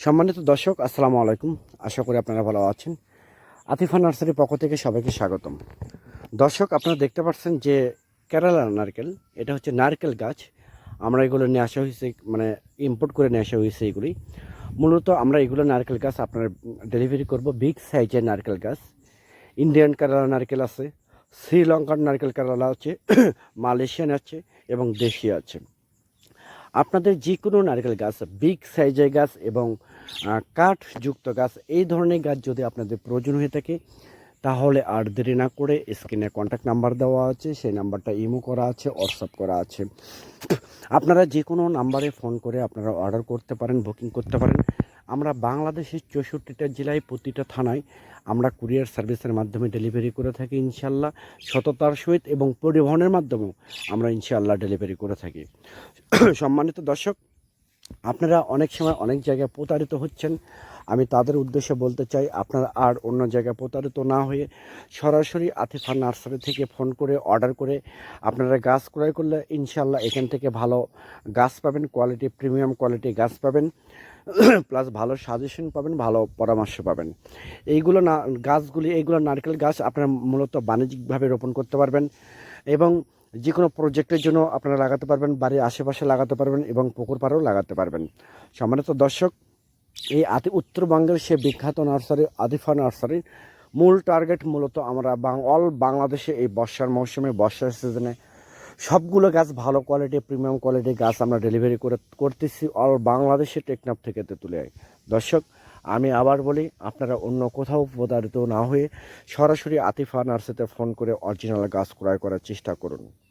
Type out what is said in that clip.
সম্মানিত দর্শক, আসসালামু আলাইকুম। আশা করি আপনারা ভালো আছেন। আতিফা নার্সারির পক্ষ থেকে সবাইকে স্বাগতম। দর্শক, আপনারা দেখতে পাচ্ছেন যে কেরালা নারকেল, এটা হচ্ছে নারকেল গাছ। আমরা এগুলো নিয়ে আসা হয়েছে মানে ইম্পোর্ট করে নিয়ে আসা হয়েছে এগুলি। মূলত আমরা এগুলো নারকেল গাছ আপনার ডেলিভারি করব। বিগ সাইজের নারকেল গাছ। ইন্ডিয়ান কেরালা নারকেল আছে, শ্রীলঙ্কার নারকেল কেরালা আছে, মালয়েশিয়ান আছে এবং দেশি আছে। আপনাদের যে কোনো নারকেল গাছ, বিগ সাইজের গাছ এবং কাঠযুক্ত গাছ, এই ধরনের গাছ যদি আপনাদের প্রয়োজন হয়ে থাকে, তাহলে আর দেরি না করে স্ক্রিনে কন্ট্যাক্ট নাম্বার দেওয়া আছে, সেই নাম্বারটা ইমো করা আছে হোয়াটসঅ্যাপ করা আছে। আপনারা যে কোনো নাম্বারে ফোন করে আপনারা অর্ডার করতে পারেন বুকিং করতে পারেন। আমরা বাংলাদেশের চৌষট্টিটা জেলায় প্রতিটা থানায় আমরা কুরিয়ার সার্ভিসের মাধ্যমে ডেলিভারি করে থাকি ইনশাল্লাহ সততার সহিত এবং পরিবহনের মাধ্যমেও আমরা ইনশাল্লাহ ডেলিভারি করে থাকি। সম্মানিত দর্শক আপনারা অনেক সময় অনেক জায়গায় প্রতারিত হচ্ছেন। আমি তাদের উদ্দেশ্যে বলতে চাই, আপনারা আর অন্য জায়গায় প্রতারিত না হয়ে সরাসরি আতিফা নার্সারি থেকে ফোন করে, অর্ডার করে আপনারা গাছ ক্রয় করলে ইনশাল্লাহ এখান থেকে ভালো গাছ পাবেন, কোয়ালিটি, প্রিমিয়াম কোয়ালিটি গাছ পাবেন। প্লাস ভালো সাজেশন পাবেন, ভালো পরামর্শ পাবেন। এইগুলো না, গাছগুলি, এইগুলো নারকেল গাছ আপনারা মূলত বাণিজ্যিকভাবে রোপণ করতে পারবেন। এবং যে কোনো প্রজেক্টের জন্য আপনারা লাগাতে পারবেন, বাড়ির আশেপাশে লাগাতে পারবেন এবং পুকুর পাড়েও লাগাতে পারবেন। সম্মানিত দর্শক, এই আতি উত্তরবঙ্গের সে বিখ্যাত নার্সারি, আদিফা নার্সারির মূল টার্গেট মূলত আমরা বাং- অল বাংলাদেশে এই বর্ষার মৌসুমে, বর্ষার সিজনে সবগুলো গাছ ভালো কোয়ালিটি প্রিমিয়াম কোয়ালিটি গাছ আমরা ডেলিভারি করে করতেছি। অল বাংলাদেশে টেকনাফ থেকে তুলে দর্শক আমি আবার বলি, আপনারা অন্য কোথাও প্রতারিত না হয়ে সরাসরি আতিফা নার্সেতে ফোন করে অরিজিনাল গাছ ক্রয় করার চেষ্টা করুন।